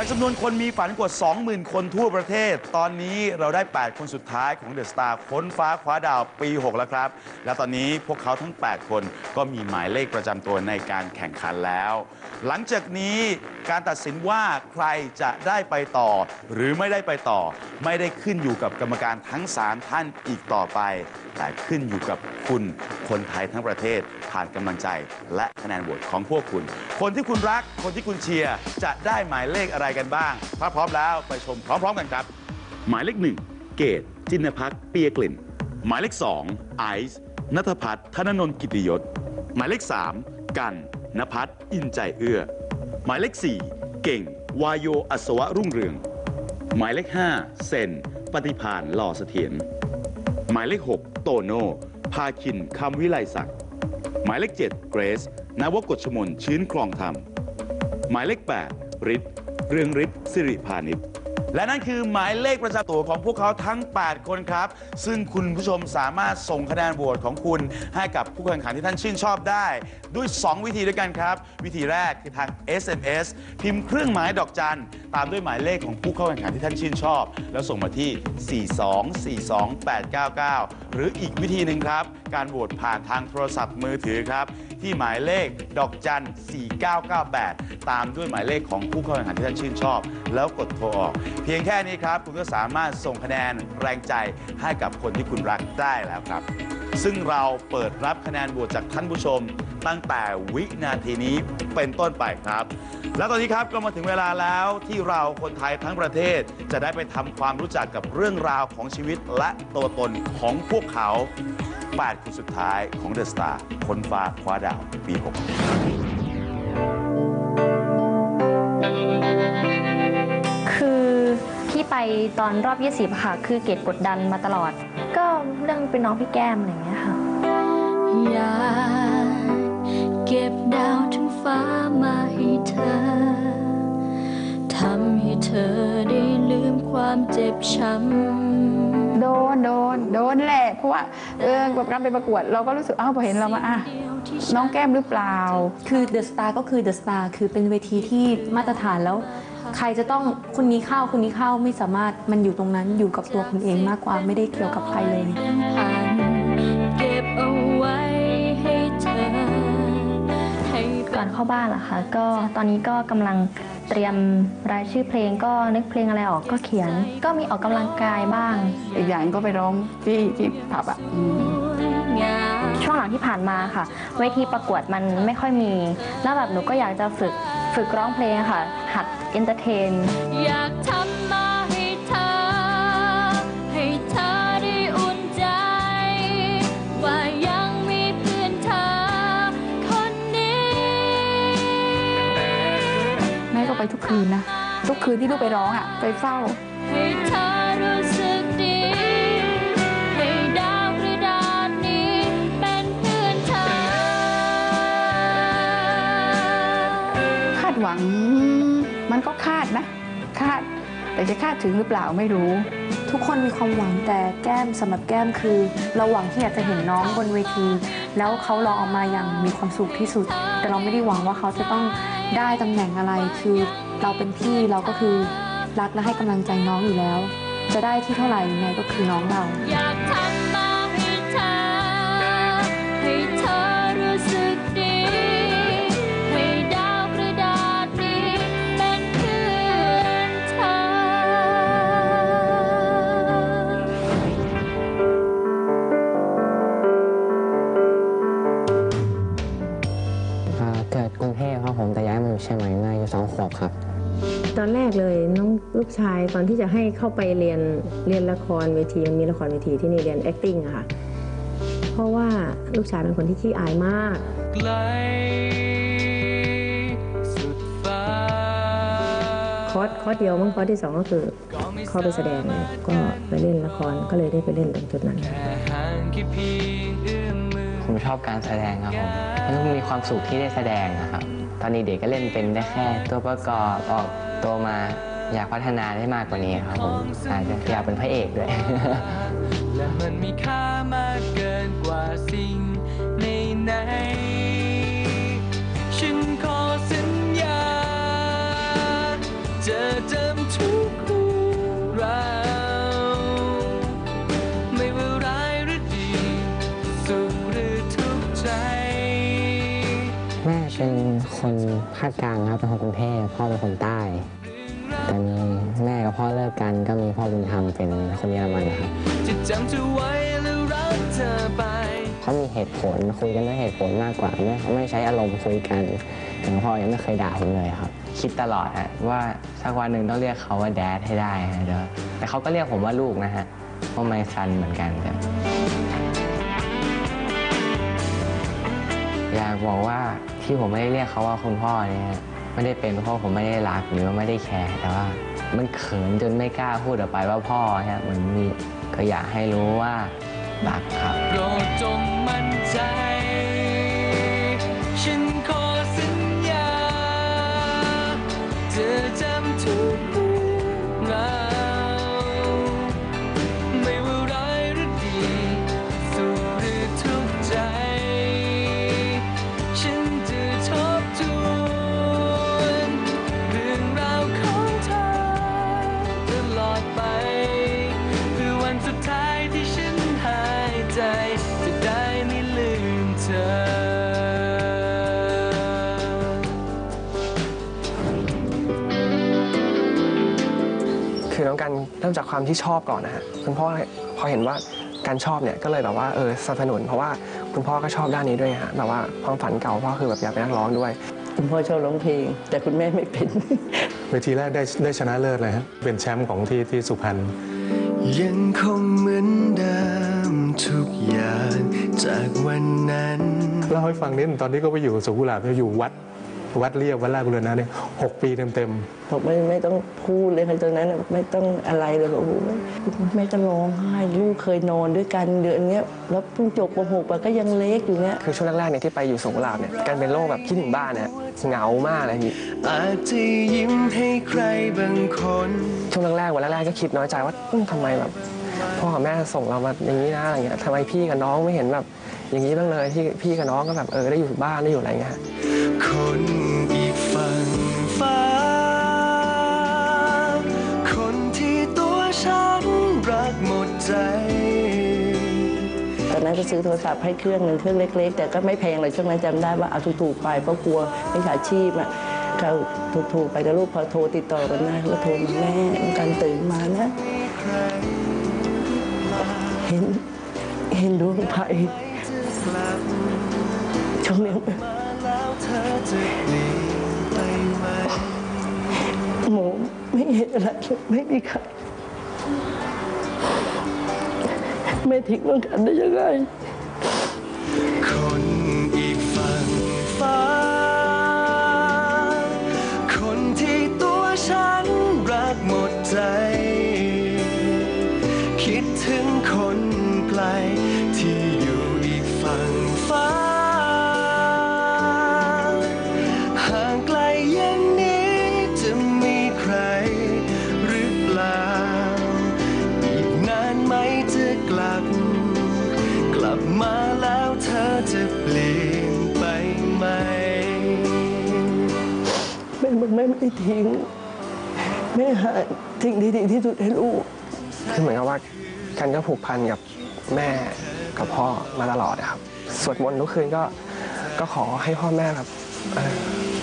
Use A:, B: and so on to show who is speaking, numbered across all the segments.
A: จากจำนวนคนมีฝันกว่า 20,000 คนทั่วประเทศ ตอนนี้เราได้ 8 คนสุดท้ายของเดอะสตาร์ค้นฟ้าคว้าดาวปี 6 แล้วครับ และตอนนี้พวกเขาทั้ง 8 คนก็มีหมายเลขประจำตัวในการแข่งขันแล้ว หลังจากนี้การตัดสินว่าใครจะได้ไปต่อ หรือไม่ได้ไปต่อ ไม่ได้ขึ้นอยู่กับกรรมการทั้ง 3 ท่านอีกต่อไปแต่ขึ้นอยู่กับคุณคนไทยทั้งประเทศผ่านกำลังใจ และคะแนนโหวตของพวกคุณ คนที่คุณรักคนที่คุณเชียร์จะได้หมายเลขอะไรกันบ้าง ถ้าพร้อมแล้วไปชมพร้อม ๆ กันครับ หมายเลขหนึ่งเกตจินพักเปียกลิ่น หมายเลขสองไอซ์นัทพัฒน์ธนนนกิติยศ หมายเลขสามกันนภัทอินใจเอื้อ หมายเลขสี่เก่ง วายโยอัศวะรุ่งเรือง หมายเลขห้าเซนปฏิพานหล่อเสถียร หมายเลข 6 โตโน่พาคินคำวิไลศักดิ์หมายเลข 7 เกรซนวกฎชมนชื้นคลองธรรม หมายเลข 8ฤทธิ์เรืองฤทธิ์สิริพาณิชย์ และนั่นคือหมายเลขประจำตัวของพวกเขาทั้ง 8 คนครับ ซึ่งคุณผู้ชมสามารถส่งคะแนนโหวตของคุณให้กับผู้แข่งขันที่ท่านชื่นชอบได้ ด้วย 2 วิธีด้วยกันครับ วิธีแรกคือทาง SMS พิมพ์เครื่องหมายดอกจัน ตามด้วยหมายเลขของผู้เข้าแข่งขันที่ท่านชื่นชอบ แล้วส่งมาที่ 4242899 หรืออีกวิธีหนึ่งครับ การโหวตผ่านทางโทรศัพท์มือถือครับ ที่หมายเลขดอกจัน 4998 ตามด้วยหมายเลขของผู้เข้าแข่งขันที่ท่านชื่นชอบ แล้วกดโทรออก เพียงแค่นี้ครับ คุณก็สามารถส่งคะแนนแรงใจให้กับคนที่คุณรักได้แล้วครับ ซึ่งเราเปิดรับคะแนนโหวตจากท่านผู้ชม ตั้งแต่วินาทีนี้เป็นต้นไปครับ และตอนนี้ครับก็มาถึงเวลาแล้วที่เราคนไทยทั้งประเทศจะได้ไปทำความรู้จักกับเรื่องราวของชีวิตและตัวตนของพวกเขา 8 คนสุดท้ายของเดอะสตาร์คนฟ้าคว้าดาวปี 6
B: คือที่ไปตอนรอบ 20 ค่ะ คือเกรดกดดันมาตลอด ก็เรื่องเป็นน้องพี่แก้มอะไรอย่างเงี้ยค่ะ
C: อยากเก็บดาวทั้งฟ้ามาให้เธอทำให้เธอได้ลืมความเจ็บช้ำ
D: โดนโดนโดนแหละเพราะว่าเออแบบการไปประกวดเราก็รู้สึกอ้าวพอเห็นเรามาอะน้องแก้มหรือเปล่า
E: คือเดอะสตาร์ก็คือเดอะสตาร์คือเป็นเวทีที่มาตรฐานแล้ว ใครจะต้องคนนี้เข้าคนนี้เข้าไม่สามารถมันอยู่ตรงนั้นอยู่กับตัวคุณเองมากกว่าไม่ได้เกี่ยวกับใครเลย
C: ผ่านเก็บเอาไว้ให้เธอให้
B: ก่อนเข้าบ้านล่ะคะก็ตอนนี้ก็กำลัง เตรียมรายชื่อเพลงก็นึกเพลงอะไรออกก็เขียน ก็มีออกกำลังกายบ้าง
D: อีกอย่างก็ไปร้องที่ที่ผับอะอืม
C: งาม
B: ช่วงหลังที่ผ่านมาค่ะ เวทีประกวดมันไม่ค่อยมี แล้วแบบหนูก็อยากจะฝึกฝึกร้องเพลงค่ะ หัดเอนเตอร์เทน
C: อยากทำ ไป
D: ทุกคืนนะ ทุกคืนที่ลูกไปร้องอะ ไปเฝ้าคาดหวังมันก็คาดนะ คาด แต่จะคาดถึงหรือเปล่าไม่รู้
E: ทุกคนมีความหวังแต่แก้มสำหรับแก้มคือ เราหวังที่อยากจะเห็นน้องบนเวที แล้วเขาร้องออกมาอย่างมีความสุขที่สุด แต่เราไม่ได้หวังว่าเขาจะต้อง ได้ตำแหน่งอะไรคือเราเป็นพี่เราก็คือรักและให้กำลังใจน้องอยู่แล้ว จะได้ที่เท่าไหร่ยังไงก็คือน้องเรา
C: อยากทำมาให้เธอให้เธอรู้สึก
F: ตอ
G: นแรกเลยน้องลูกชายตอนที่จะให้เข้าไปเรียนเรียนละครเวทีมันมีละครเวทีที่นี่เรียน acting อะค่ะ เพราะว่าลูกชายเป็นคนที่ขี้อายมาก
H: ไกลสุดฟ้า
G: คอร์สคอร์สเดียวมั้งคอร์สที่สองก็คือเข้าไปแสดงก็ไปเล่นละครก็เลยได้ไปเล่นตรงจุดนั้น
H: แค่ห่างแค่เพียงเอื้อมมือ
F: ผมชอบการแสดงครับผมแล้วมีความสุขที่ได้แสดงนะครับ ตอนนี้เด็กก็เล่นเป็นได้แค่ตัวประกอบออก ตมาอยากพัฒนาได้มากกว่านี้ครับผมอาจจะอยากเป็นพระเอกด้วย
H: และมันมีค่ามากเกินกว่าสิ่ง
F: คนภาคกลางครับเป็นคนกรุงเทพพ่อเป็นคนใต้ แต่มีแม่กับพ่อเลิกกันก็มีพ่อบุญธรรมเป็นคนเยอรมันครับ
H: เธอไว้แล้วรักเธอไป
F: เขามีเหตุผลคุยกันด้วยเหตุผลมากกว่าไม่ไม่ใช้อารมณ์คุยกันอย่างพ่อยังไม่เคยด่าผมเลยครับ คิดตลอดฮะว่าสักวันหนึ่งต้องเรียกเขาว่าแดดให้ได้ฮะเดี๋ยวแต่เขาก็เรียกผมว่าลูกนะฮะเพราะไม่ซันเหมือนกันแต่อยากบอกว่า ที่ผมไม่ได้เรียกเขาว่าคุณพ่อเนี่ยไม่ได้เป็นเพราะผมไม่ได้รักหรือว่าไม่ได้แคร์แต่ว่ามันเขินจนไม่กล้าพูดออกไปว่าพ่อฮะเหมือนมีก็อยากให้รู้ว่ารักครับ
H: โปรดจงมั่นใจ ริ่มจา
I: กความที่ชอบก่อนนะฮะคุณพ่อพอเห็นว่าการชอบเนี่ยก็เลยแบบว่าเออสนับสนุนเพราะว่าคุณพ่อก็ชอบด้านนี้ด้วยฮะแบบว่าความฝันเก่าพ่อคือแบบอยากเป็นนักร้องด้วย
J: คุณพ่อชอบร้องเพลง แต่คุณแม่ไม่เป็น
K: เวทีแรกได้ได้ชนะเลิศเลยฮะเป็นแชมป์ของที่ที่สุพรรณ
H: ยังคงเหมือนเดิมทุกอย่างจากวันนั้น
K: เล่าให้ฟังนิดนึงตอนที่เขาไปอยู่สุกุหลาบอยู่วัด วัดเรียบวัดราชบุรณะเนี่ยหกปีเต็ม
J: บอกไม่ไม่ต้องพูดเลยค่ะตอนนั้นน่ะไม่ต้องอะไรเลยบอกโอ้โหแม่ก็ร้องไห้ลูกเคยนอนด้วยกันเดือนเนี้ยแล้วเพิ่งจบปหกไปก็ยังเล็กอยู่เนี้ย
I: คือช่วงแรกๆเนี่ยที่ไปอยู่สงขลาเนี่ยการเป็นโรคแบบคิดถึงบ้านเนี่ยเหงามากเลยพี่
H: อาจจะยิ้มให้ใครบางคน
I: ช่วงแรกๆวันแรกๆก็คิดน้อยใจว่าเอ้ยทำไมแบบพ่อกับแม่ส่งเรามาอย่างนี้นะอะไรเงี้ยทำไมพี่กับน้องไม่เห็นแบบอย่างนี้บ้างเลยที่พี่กับน้องก็แบบเออได้อยู่บ้านได้อยู่อะไรเงี้ย
H: คนอีกฝั่งฟ้า คนที่ตัวฉันรักหมดใจ
J: ตอนนั้นก็ซื้อโทรศัพท์ให้เครื่องหนึ่งเครื่องเล็ก ๆ แต่ก็ไม่แพงเลยช่วงนั้นจำได้ว่าเอาถูกๆไปเพราะกลัวมิจฉาชีพอะเขาถูกๆไปแต่ลูกพอโทรติดต่อกันได้ก็โทรมาแม่การตื่นมานะ เห็นเห็นดวงไฟช่วงนี้
H: เธอจะเปลี่ยนไปไหม
J: หมูไม่เห็นอะไรไม่มีใครไม่ทิ้งต้องกันได้ยังไง
H: ไม่
J: ทิ้งแม่หาสิ่งดีๆที่สุดให้ลูก
I: คือเหมือนกับว่ากันก็ผูกพันกับแม่กับพ่อมาตลอดนะครับ สวดมนต์ทุกคืนก็ก็ขอให้พ่อแม่แบบ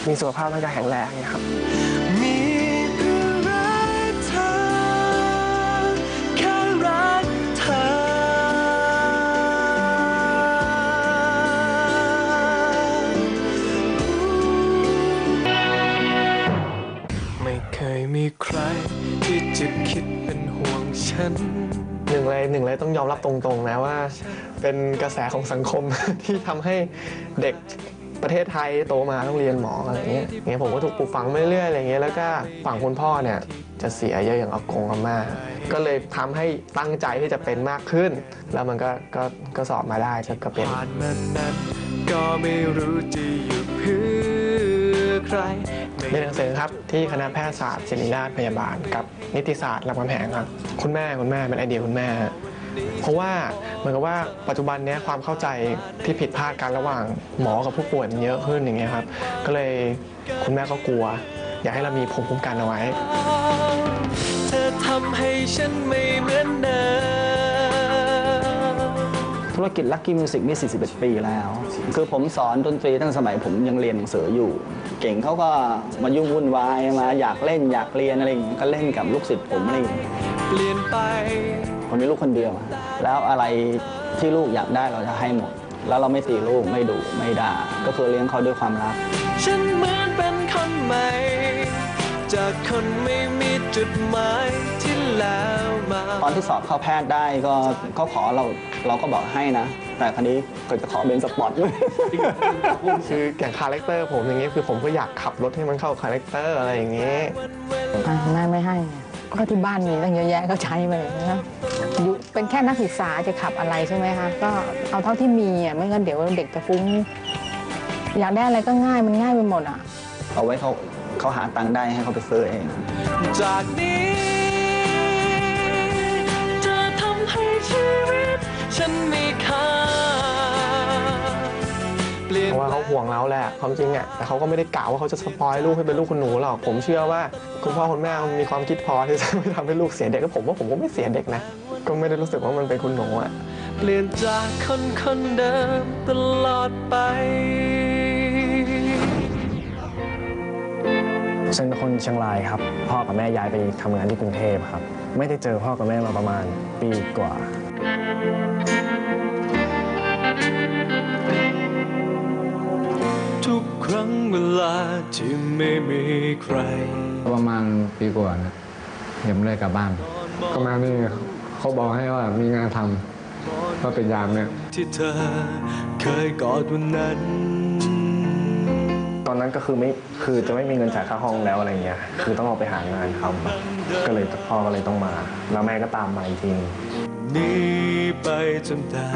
I: มีสุขภาพร่างกายแข็งแรงนี่ยครับ ฉัน หนึ่งเลยหนึ่งเลยต้องยอมรับตรงๆนะว่า เป็นกระแสของสังคม ที่ทำให้เด็กประเทศไทยโตมาต้องเรียนหมออะไรเงี้ยอย่างเงี้ยผมก็ถูกปลูกฝังมาเรื่อยๆอะไรเงี้ยแล้วก็ฝั่งคุณพ่อเนี่ยจะเสียเยอะอย่างอากงอาม่าก็เลยทำให้ตั้งใจที่จะเป็นมากขึ้น แล้วมันก็ก็ก็สอบมาได้ก็ก็เป็น
H: ผ่านมานานก็ไม่รู้จะอยู่เพื่อใคร
I: เรียนหนังสือครับที่คณะแพทยศาสตร์ศิริราชพยาบาลกับ นิติศาสตร์รามคำแหงครับคุณแม่คุณแม่เป็นไอเดียคุณแม่ เพราะว่าเหมือนกับว่าปัจจุบันนี้ความเข้าใจที่ผิดพลาดกันระหว่างหมอกับผู้ป่วยมันเยอะขึ้นอย่างเงี้ยครับก็เลยคุณแม่ก็กลัว อยากให้เรามีภูมิคุ้มกันเอาไว้
H: เธอทำให้ฉันไม่เหมือนเดิม
L: ธุรกิจ Lucky Music นี่41 ปีแล้ว คือผมสอนดนตรีตั้งสมัยผมยังเรียนหนังสืออยู่ ก่งเขาก็มายุ่งวุ่นวายมาอยากเล่นอยากเรียนอะไรอย่างเงี้ยก็เล่นกับลูกศิษย์ผมอะไรอย่างเงี้ย
H: เปลี่ยนไป
L: ผมมีลูกคนเดียวแล้วอะไรที่ลูกอยากได้เราจะให้หมด แล้วเราไม่ตีลูกไม่ดุไม่ด่าก็คือเลี้ยงเขาด้วยความรัก
H: ฉันเหมือนเป็นคนใหม่ จากคนไม่มีจุดหมายที่แล้วมา
L: ตอนที่สอบเข้าแพทย์ได้ก็เขาขอเราเราก็บอกให้นะ แต่คราวนี้ก็จะขอเป็นสปอร์ต
I: คืออย่างคาแรคเตอร์ผมอย่างนี้คือผมก็อยากขับรถให้มันเข้าคาแรคเตอร์อะไรอย่างนี้
D: อะแม่ไม่ให้ก็ที่บ้านมีตั้งเยอะแยะก็ใช้ไปเลยนะอยู่เป็นแค่นักศึกษาจะขับอะไรใช่ไหมคะ ก็เอาเท่าที่มีอะไม่งั้นเดี๋ยวเด็กจะฟุ้ง อยากได้อะไรก็ง่ายมันง่ายไปหมดอะ
L: เอาไว้เขาเขาหาตังค์ได้ให้เขาไปซื้อเอง
H: จากนี้จะทำให้ชีวิต ฉันมีค่าเปลี่ยน
I: เพ ราะว่าเขาห่วงเราแหละความจริงอะแต่เขาก็ไม่ได้กล่าวว่าเขาจะสปอยลูกให้เป็นลูกคุณหนูหรอกผมเชื่อว่าคุณพ่อคุณแม่มีความคิดพอที่จะไม่ทำให้ลูกเสียเด็กแล้วผมว่าผมก็ไม่เสียเด็กนะก็ไม่ได้รู้สึกว่ามันเป็นคุณหนูอะ
H: เปลี่ยนจากคนคนเดิมตลอดไป
M: ฉันเป็นคนเชียงรายครับ พ่อกับแม่ย้ายไปทำงานที่กรุงเทพครับ ไม่ได้เจอพ่อกับแม่มาประมาณปีกว่า
H: ครั้งเวลาที่ไม่มีใคร
F: ประมาณปีกว่านะยังไม่ได้กลับบ้าน
M: ก็มานี่เขาบอกให้ว่ามีงานทำก็เป็นยามเนี่ย
H: ที่เธอเคยกอดวันนั้น
M: ตอนนั้นก็คือไม่คือจะไม่มีเงินจ่ายค่าห้องแล้วอะไรเงี้ย คือต้องออกไปหางานทำอะก็เลยพ่อก็เลยต้องมา แล้วแม่ก็ตามมาอีกทีนึง
H: หนี่ไปจนได้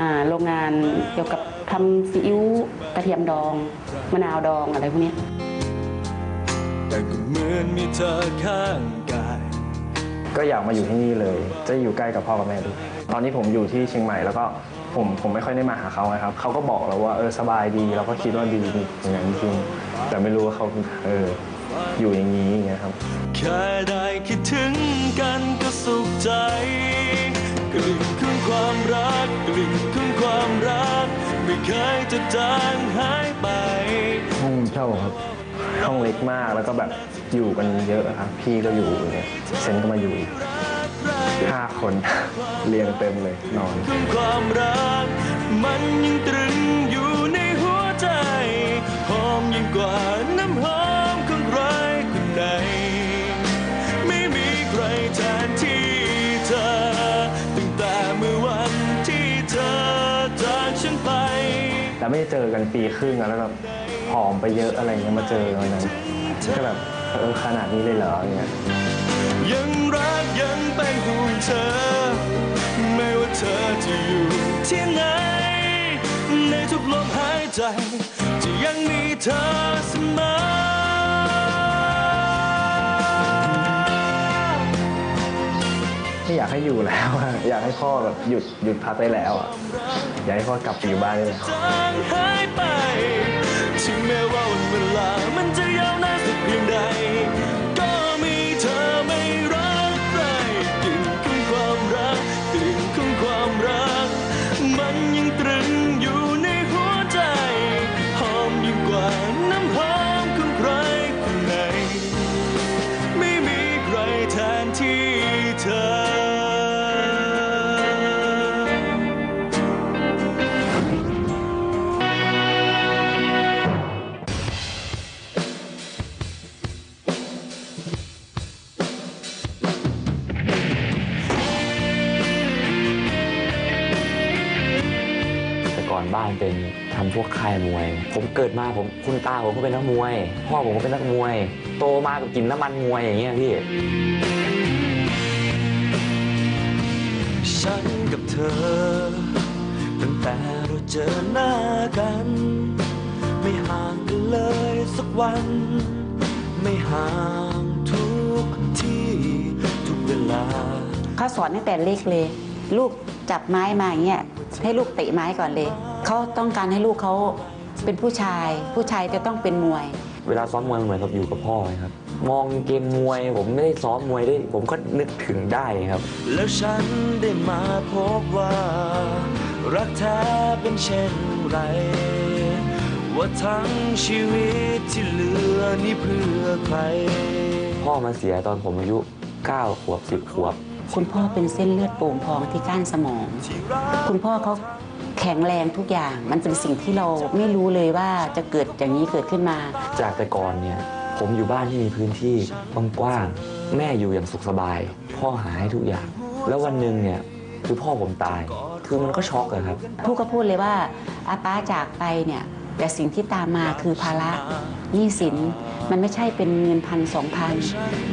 N: อ่าโรงงานเกี่ยวกับ ทำซีอิ๊วกระเทียมดอง มะนาวดองอะไรพวกเนี้ย
H: แต่ก็เหมือนมีเธอข้างกาย
M: ก็อยากมาอยู่ที่นี่เลย จะอยู่ใกล้กับพ่อกับแม่ด้วยตอนนี้ผมอยู่ที่เชียงใหม่แล้วก็ผมผมไม่ค่อยได้มาหาเขานะครับ เขาก็บอกเราว่าเออสบายดีเราก็คิดว่าดีอย่างนั้นจริงแต่ไม่รู้ว่าเขาเอออยู่อย่างนี้อย่างเงี้ยครับ
H: แค่ได้คิดถึงกันก็สุขใจก ลิ่นของความรักกลิ่นของความรัก ไม่เคยจะจางหายไป
M: ห้องเช่าครับ ห้องเล็กมากแล้วก็แบบอยู่กันเยอะครับ พี่ก็อยู่เนี่ยเซนก็มาอยู่อีกห้าคน เรียงเต็มเลยนอน
H: ของความรัก มันยังตรึงอยู่ในหัวใจหอมยิ่งกว่าน้ำหอม แล้
M: วไม่ได้เจอกันปีครึ่งอะแล้วแบบผอมไปเยอะอะไรเงี้ยมาเจอวันนั้นก็แบบเออขนาดนี้เลยเหรอเงี้ย
H: ยังรักยังเป็นห่วงเธอ ไม่ว่าเธอจะอยู่ที่ไหน ในทุกลมหายใจ จะยังมีเธอเสมอ
M: ไม่อยากให้อยู่แล้ว อยากให้พ่อแบบหยุดหยุดพักได้แล้วอะ อยากให้พ่อกลับไปอยู่บ้านได้แล้ว
H: จางหายไปถึงแม้ว่าวันเวลามันจะยาวนานสักเพียงใด
O: ผมเกิดมาผมคุณตาผมก็เป็นนักมวย พ่อผมก็เป็นนักมวย โตมากับกินน้ำมันมวยอย่างเงี้ยพี่
H: ฉันกับเธอ ตั้งแต่เราเจอหน้ากัน ไม่ห่างกันเลยสักวัน ไม่ห่างทุกที่ทุกเวลา
N: เขาสอนตั้งแต่เล็กเลย ลูกจับไม้มาอย่างเงี้ยให้ลูกเตะไม้ก่อนเลย เขาต้องการให้ลูกเขา เป็นผู้ชาย ผู้ชายจะต้องเป็นมวยเเว
O: ลาซ้อมมวยมันเหมือนกับอยู่กับพ่อไงครับ มองเกมมวยผมไม่ได้ซ้อมมวยได้ ผมก็นึกถึงได้ครับ
P: แล้วฉันได้มาพบว่า รักแท้เป็นเช่นไร ว่าทั้งชีวิตที่เหลือนี่เพื่อใคร
O: พ่อมาเสียตอนผมอายุ 9 ขวบ 10 ขวบ
N: คุณพ่อเป็นเส้นเลือดโป่งพองที่ก้านสมอง คุณพ่อเขา แข็งแรงทุกอย่าง มันเป็นสิ่งที่เราไม่รู้เลยว่าจะเกิดอย่างนี้เกิดขึ้นมา
O: จากแต่ก่อนเนี่ยผมอยู่บ้านที่มีพื้นที่กว้างๆแม่อยู่อย่างสุขสบาย พ่อหาให้ทุกอย่าง แล้ววันหนึ่งเนี่ยคือพ่อผมตาย คือมันก็ช็อกอะครับ
N: พูดก็พูดเลยว่าอาป้าจากไปเนี่ยแต่สิ่งที่ตามมาคือภาระหนี้สิน มันไม่ใช่เป็นเงินพันสองพัน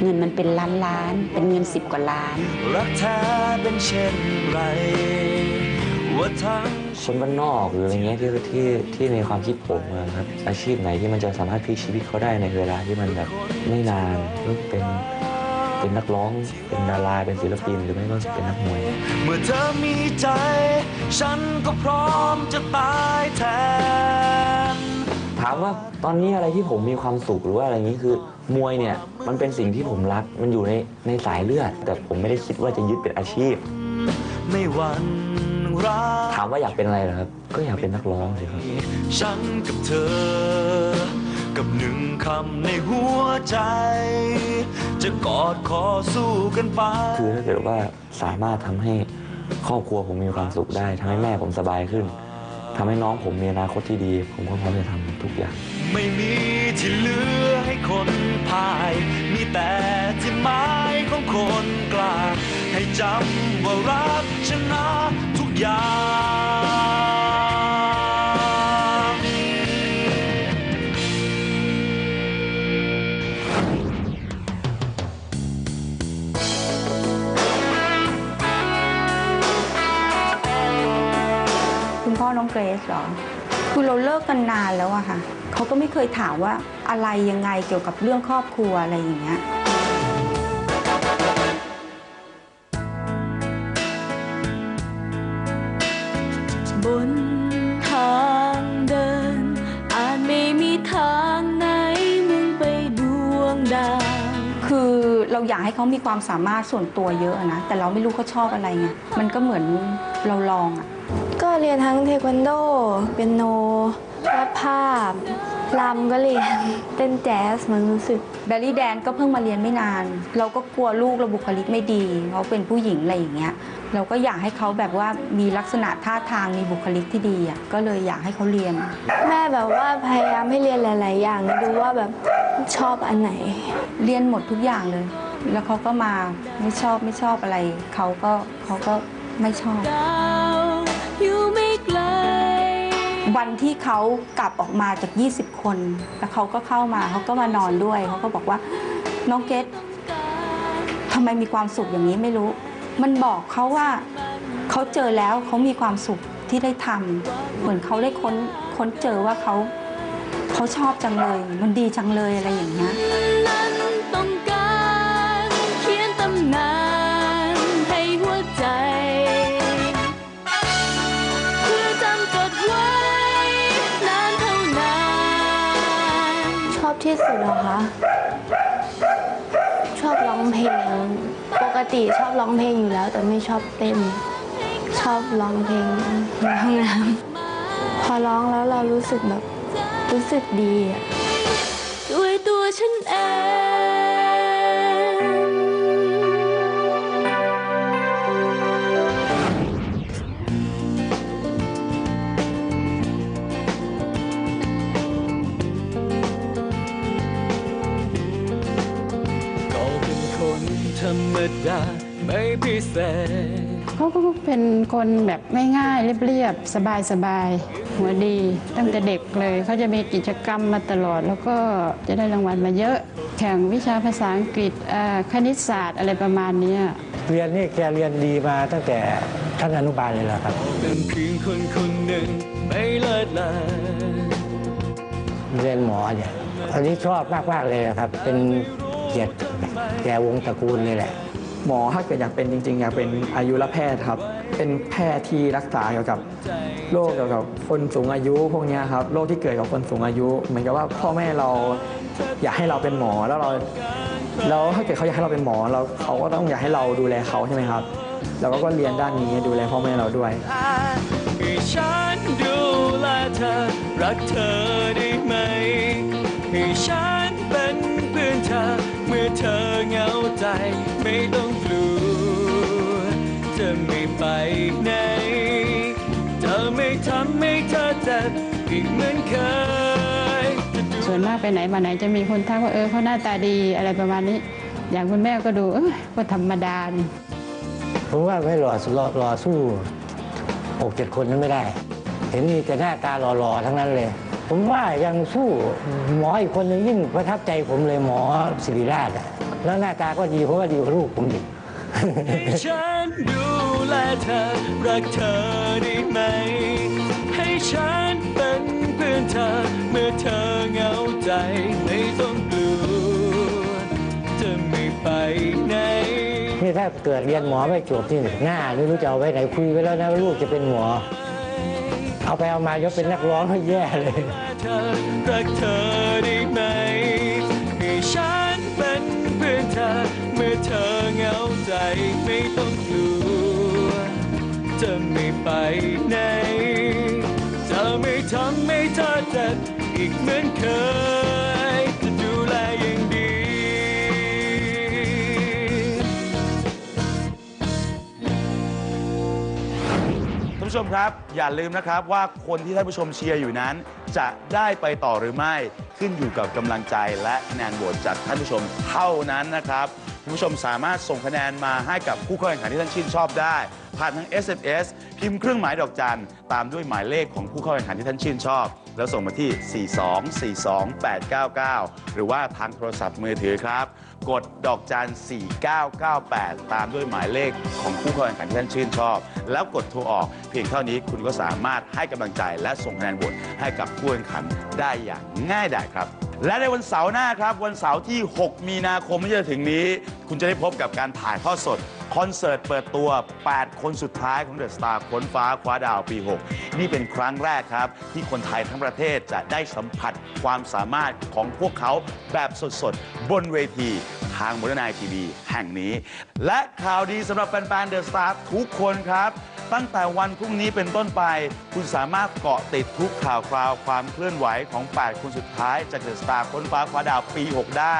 N: เงินมันเป็นล้านล้านๆเป็นเงินสิบกว่าล้าน
P: รักแท้เป็นเช่นไรว่าทั้ง
O: คนบ้านนอกหรืออะไรเงี้ยที่ที่ที่ในความคิดผมอะครับอาชีพไหนที่มันจะสามารถพลิกชีวิตเขาได้ในเวลาที่มันแบบไม่นานก็เป็นเป็นนักร้องเป็นดาราเป็นศิลปินหรือไม่ก็เป็นนักมวย
P: เมื่อเธอมีใจ ฉันก็พร้อมจะตายแทน
O: ถามว่าตอนนี้อะไรที่ผมมีความสุขหรือว่าอะไรอย่างนี้คือ มวยเนี่ยมันเป็นสิ่งที่ผมรักมันอยู่ในในสายเลือด แต่ผมไม่ได้คิดว่าจะยึดเป็นอาชีพ
P: ไม่หวัน รัก
O: ถามว่าอยากเป็นอะไรเหรอครับ ก็อยากเป็นนักร้องสิครับ
P: ฉันกับเธอ กับหนึ่งคำในหัวใจ จะกอดคอสู้กันไป
O: คือถ้าเกิดว่าสามารถทำให้ครอบครัวผมมีความสุขได้ทำให้แม่ผมสบายขึ้นทำให้น้องผมมีอนาคตที่ดี ผมก็พร้อมจะทำทุกอย่าง
P: ไม่มีที่เหลือให้คนพาย มีแต่ที่หมายของคนกล้าให้จำว่ารักชน
Q: รซเหรอ คือเราเลิกกันนานแล้วอะค่ะ เขาก็ไม่เคยถามว่าอะไรยังไงเกี่ยวกับเรื่องครอบครัวอะไรอย่างเงี้ย
R: บนทางเดิน อาจไม่มีทางไหนมุ่งไปดวงดาว
Q: คือเราอยากให้เขามีความสามารถส่วนตัวเยอะอะนะ แต่เราไม่รู้เขาชอบอะไรไงมันก็เหมือนเราลองอะ
S: ก็เรียนทั้งเทควันโด เปียโนวาดภาพรำก็เรียน เต้นแจ๊สมันรู้สึก
Q: แบลลี่แดนก็เพิ่งมาเรียนไม่นาน เราก็กลัวลูกเราบุคลิกไม่ดีเขาเป็นผู้หญิงอะไรอย่างเงี้ย เราก็อยากให้เขาแบบว่ามีลักษณะท่าทางมีบุคลิกที่ดีอะก็เลยอยากให้เขาเรียน
S: แม่แบบว่าพยายามให้เรียนหลาย ๆ อย่างดูว่าแบบชอบอันไหน
Q: เรียนหมดทุกอย่างเลย แล้วเขาก็มาไม่ชอบไม่ชอบอะไรเขาก็เขาก็ไม่ชอบ
R: วั
Q: นที่เขากลับออกมาจาก 20 คน แล้วเขาก็เข้ามาเขาก็มานอนด้วยเขาก็บอกว่าน้องเกดทำไมมีความสุขอย่างนี้ไม่รู้ มันบอกเขาว่าเขาเจอแล้วเขามีความสุขที่ได้ทำเหมือนเขาได้ค้นค้นเจอว่าเขาเขาชอบจังเลย มันดีจังเลยอะไรอย่างเงี้ย
R: ที่
S: สุดเหรอคะชอบร้องเพลง ปกติชอบร้องเพลงอยู่แล้ว แต่ไม่ชอบเต้น ชอบร้องเพลงในห้องน้ำพอร้องแล้วเรารู้สึกแบบรู้สึกดีอะ
R: ด้วยตัวฉันเอง
P: เศษ
T: เขาก็เป็นคนแบบง่ายๆเรียบๆสบายๆหัวดี ตั้งแต่เด็กเลยเขาจะมีกิจกรรมมาตลอด แล้วก็จะได้รางวัลมาเยอะ แข่งวิชาภาษาอังกฤษอ่าคณิตศาสตร์อะไรประมาณเนี้ย
K: เรียนนี่แกเรียนดีมาตั้งแต่ชั้นอนุบาลเลยแหละครับ
P: เป็นเพียงคนคนหนึ่งไม่เลิศลา
K: เรียนหมอเนี่ยอันนี้ชอบมากๆเลยครับ เป็นเกียรติแก่วงตระกูลเลยแหละ
U: หมอถ้าเกิดอยากเป็นจริงๆ อยากเป็นอายุรแพทย์ครับ เป็นแพทย์ที่รักษาเกี่ยวกับโรคเกี่ยวกับคนสูงอายุพวกนี้ครับโรคที่เกิดกับคนสูงอายุ เหมือนกับว่าพ่อแม่เราอยากให้เราเป็นหมอแล้วเราแล้วถ้าเกิดเขาอยากให้เราเป็นหมอเราเขาก็ต้องอยากให้เราดูแลเขาใช่ไหมครับเราก็เรียนด้านนี้ดูแลพ่อแม่เราด้วย
H: ให้ฉันดูแลเธอรักเธอได้ไหมให้ฉันเป็นเพื่อนเธอ เมื่อเธอเหงาใจไม่ต้องกลัวจะไม่ไปไหนจะไม่ทำให้เธอเจ็บอีกเหมือนเคย
T: ส่วนมากไปไหนมาไหนจะมีคนทักว่าเออเขาหน้าตาดีอะไรประมาณนี้ อย่างคุณแม่ก็ดูเออก็ธรรมดานี่
K: ผมว่าไม่หล่อรอรอสู้หกเจ็ดคนนั้นไม่ได้ เห็นมีแต่หน้าตาหล่อๆทั้งนั้นเลย ผมว่ายังสู้หมออีกคนหนึ่งยิ่งประทับใจผมเลยหมอศิริราชอะแล้วหน้าตาก็ดีเพราะว่าดีกว่าลูกผมอีก
H: ให้ฉันดูแลเธอรักเธอได้ไหม ให้ฉันเป็นเพื่อนเธอเมื่อเธอเหงาใจไม่ต้องกลัวจะไม่ไปไหน
K: นี่ถ้าเกิดเรียนหมอไม่จบที่หน้าไม่รู้จะเอาไว้ไหนคุยไว้แล้วนะว่าลูกจะเป็นหมอ เอาไปเอามายกเป็นนักร้องให้แย่เลย
H: เธอรักเธอได้ไหมให้ฉันเป็นเพื่อนเธอ เมื่อเธอเหงาใจไม่ต้องกลัว จะไม่ไปไหน จะไม่ทำให้เธอเจ็บอีกเหมือนเคย จะดูแลอย่างดี
A: ท่านผู้ชมครับ อย่าลืมนะครับว่าคนที่ท่านผู้ชมเชียร์อยู่นั้น จะได้ไปต่อหรือไม่ขึ้นอยู่กับกำลังใจและคะแนนโหวตจากท่านผู้ชมเท่านั้นนะครับคุณผู้ชมสามารถส่งคะแนนมาให้กับผู้เข้าแข่งขันที่ท่านชื่นชอบได้ ผ่านทาง SMS พิมพ์เครื่องหมายดอกจันตามด้วยหมายเลขของผู้เข้าแข่งขันที่ท่านชื่นชอบ แล้วส่งมาที่ 4242899 หรือว่าทางโทรศัพท์มือถือครับ กดดอกจัน 4998 ตามด้วยหมายเลขของผู้เข้าแข่งขันที่ท่านชื่นชอบ แล้วกดโทรออกเพียงเท่านี้คุณก็สามารถให้กำลังใจและส่งคะแนนโหวตให้กับผู้แข่งขันได้อย่างง่ายดายครับและในวันเสาร์หน้าครับ วันเสาร์ที่ 6 มีนาคมที่จะถึงนี้ คุณจะได้พบกับการถ่ายทอดสด คอนเสิร์ตเปิดตัว 8 คนสุดท้ายของเดอะสตาร์ค้นฟ้าคว้าดาวปี 6 นี่เป็นครั้งแรกครับ ที่คนไทยทั้งประเทศจะได้สัมผัสความสามารถของพวกเขาแบบสดๆ บนเวทีทางมรนายทีวีแห่งนี้ และข่าวดีสำหรับแฟนๆเดอะสตาร์ทุกคนครับตั้งแต่วันพรุ่งนี้เป็นต้นไป คุณสามารถเกาะติดทุกข่าวคราวความเคลื่อนไหวของ 8 คนสุดท้ายจากเดอะสตาร์ค้นฟ้าคว้าดาวปี 6 ได้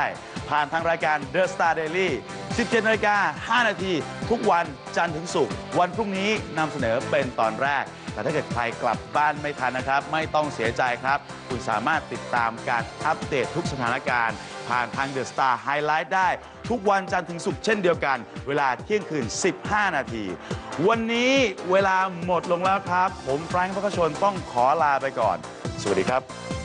A: ผ่านทางรายการ The Star Daily 17นาฬิกา5นาทีทุกวันจันทร์ถึงศุกร์วันพรุ่งนี้นำเสนอเป็นตอนแรก แต่ถ้าเกิดใครกลับบ้านไม่ทันนะครับ ไม่ต้องเสียใจครับ คุณสามารถติดตามการอัปเดตทุกสถานการณ์ ผ่านทาง The Star Highlight ได้ ทุกวันจันทร์ถึงศุกร์เช่นเดียวกัน เวลาเที่ยงคืน 15 นาที วันนี้เวลาหมดลงแล้วครับ ผมแฟรงค์พระคชนต้องขอลาไปก่อน สวัสดีครับ